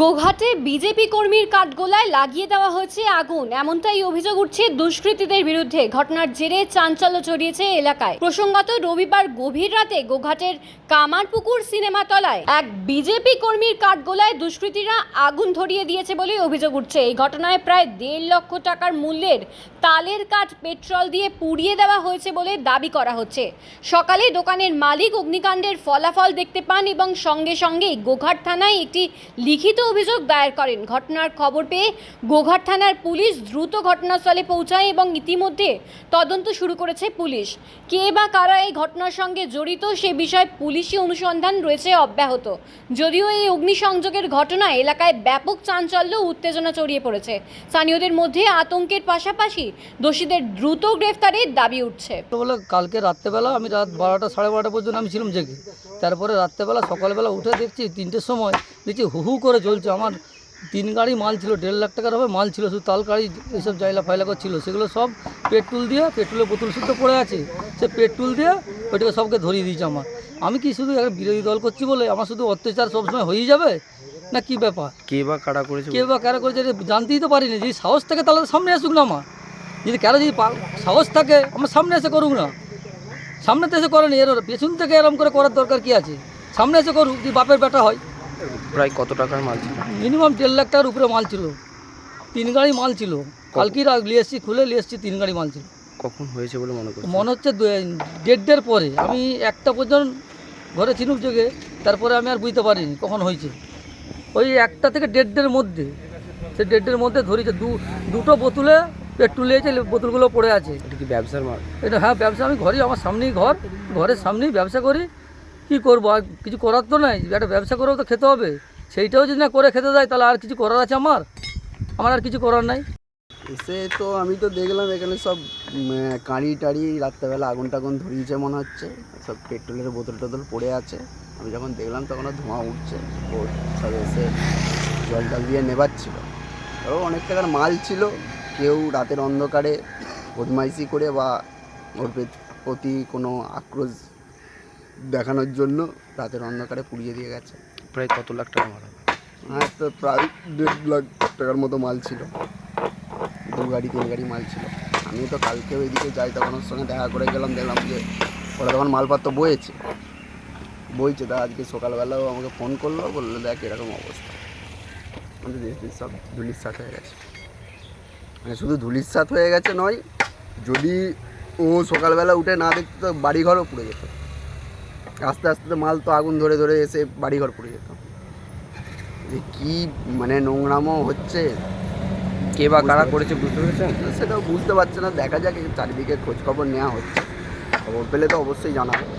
গোঘাটে BJP কর্মীর কাঠগোলায় লাগিয়ে দেওয়া হয়েছে আগুন। এমনটাই অভিযোগ উঠছে দুষ্কৃতীদের বিরুদ্ধে। ঘটনার জেরে চাঞ্চল্য ছড়িয়েছে এলাকায়। প্রসঙ্গত, রবিবার গভীর রাতে গোঘাটের কামারপুকুর সিনেমা তলায় এক বিজেপি কর্মীর কাঠগোলায় দুষ্কৃতীরা আগুন ধরিয়ে দিয়েছে বলে অভিযোগ উঠছে। এই ঘটনায় প্রায় দেড় লক্ষ টাকার মূল্যের তালের কাঠ, পেট্রোল দিয়ে পুড়িয়ে দেওয়া হয়েছে বলে দাবি করা হচ্ছে। সকালে দোকানের মালিক অগ্নিকাণ্ডের ফলাফল দেখতে পান এবং সঙ্গে সঙ্গেই গোঘাট থানায় একটি লিখিত অভিযোগ দায়ের করেন। ঘটনার খবর পেয়ে গোঘাট থানার পুলিশ দ্রুত ঘটনাস্থলে পৌঁছায় এবং ইতিমধ্যে তদন্ত শুরু করেছে পুলিশ। কে বা কারা এই ঘটনার সঙ্গে জড়িত সে বিষয়ে পুলিশি অনুসন্ধান রয়েছে অব্যাহত। যদিও এই অগ্নিসংযোগের ঘটনায় এলাকায় ব্যাপক চাঞ্চল্য উত্তেজনা ছড়িয়ে পড়েছে। স্থানীয়দের মধ্যে আতঙ্কের পাশাপাশি দোষীদের দ্রুত গ্রেফতারের দাবি উঠছে। কালকে রাত্রেবেলা আমি রাত বারোটা সাড়ে বারোটা পর্যন্ত আমি ছিলাম জেগে। তারপরে রাত্রেবেলা, সকালবেলা উঠে দেখছি তিনটের সময় দেখছি হু হু করে চলছে আমার তিন গাড়ি মাল ছিল দেড় লাখ টাকার হবে মাল ছিল শুধু তাল গাড়ি এইসব জাইলা ফাইলা ছিল। সেগুলো সব পেট্রোল দিয়ে পেট্রোলের বোতল শুদ্ধ পড়ে আছে। সে পেট্রোল দিয়ে ওইটাকে সবকে ধরিয়ে দিয়েছে আমার। আমি কি শুধু একটা বিরোধী দল করছি বলে আমার শুধু অত্যাচার সবসময় হয়েই যাবে? না কি ব্যাপার? কে বা কারা করেছে কে বা কারা করেছে জানতেই তো পারিনি। যদি সাহস থাকে তাহলে সামনে আসুক না আমার। যদি কারও যদি সাহস থাকে আমার সামনে এসে করুক না। সামনে তো এসে করেনি এর পেছন থেকে এরম করে করার দরকার কি আছে? সামনে এসে করুক যদি বাপের বেটা হয়। প্রায় কত টাকার মাল ছিল? মিনিমাম দেড় লাখ টাকার উপরে মাল ছিল। তিন গাড়ি মাল ছিল। কালকেই রাখ নিয়ে এসছি খুলে নিয়ে এসছি তিন গাড়ি মাল ছিল। কখন হয়েছে বলে মনে করছেন? মনে হচ্ছে দেড়টার পরে। আমি একটা পর্যন্ত ঘরে ছিনুক জেগে তারপরে আমি আর বুঝতে পারিনি কখন হয়েছে। ওই একটা থেকে দেড়টার মধ্যে। সে দেড়টার মধ্যে ধরেছে দু দুটো বোতলে পেট্রোল নিয়েছে বোতলগুলো পড়ে আছে। এটা কি ব্যবসার মাল? এটা হ্যাঁ ব্যবসা আমি ঘরে আমার সামনেই ঘর। ঘরের সামনেই ব্যবসা করি। কি করব? আর কিছু করার তো নাই। একটা ব্যবসা করেও তো খেতে হবে। সেইটাও যদি না করে খেতে যায়, তাহলে আর কিছু করার আছে আমার? আমার আর কিছু করার নাই। এসে তো আমি তো দেখলাম, এখানে সব কাঁড়ি টাড়ি রাত্রেবেলা আগুন টাগুন ধরিয়েছে মনে হচ্ছে। সব পেট্রোলের বোতল টোতল পড়ে আছে। আমি যখন দেখলাম, তখন ধোঁয়া উঠছে। ও সব এসে জল টল দিয়ে নেবাচ্ছিল আরও অনেক টাকার মাল ছিল। কেউ রাতের অন্ধকারে বদমাইশি করে বা ওর প্রতি কোনো আক্রোশ দেখানোর জন্য রাতের অন্ধকারে পুড়িয়ে দিয়ে গেছে। প্রায় কত লাখ টাকা মাল হবে? হ্যাঁ তো প্রায় দেড় লাখ টাকার মতো মাল ছিল। দু গাড়ি তিন গাড়ি মাল ছিল। আমি তো কালকে ওইদিকে যাই তখন ওর সঙ্গে দেখা করে গেলাম দেখলাম যে ওরা তখন মালপত্র বয়েছে বইছে তা আজকে সকালবেলাও আমাকে ফোন করল বলল দেখ এরকম অবস্থা। আমাদের দেশ দেশ সব ধুলির সাথ হয়ে গেছে। মানে শুধু ধুলির সাথ হয়ে গেছে নয় যদি ও সকালবেলা উঠে না দেখতো তো বাড়িঘরও পুড়ে যেত। আস্তে আস্তে তো মাল তো আগুন ধরে ধরে এসে বাড়িঘর পড়ে যেত। যে কি মানে নোংরামও হচ্ছে কে বা কারা করেছে বুঝতে পেরেছেন সেটাও বুঝতে পারছে না দেখা যাক চারিদিকে খোঁজখবর নেওয়া হচ্ছে। খবর পেলে তো অবশ্যই জানা হবে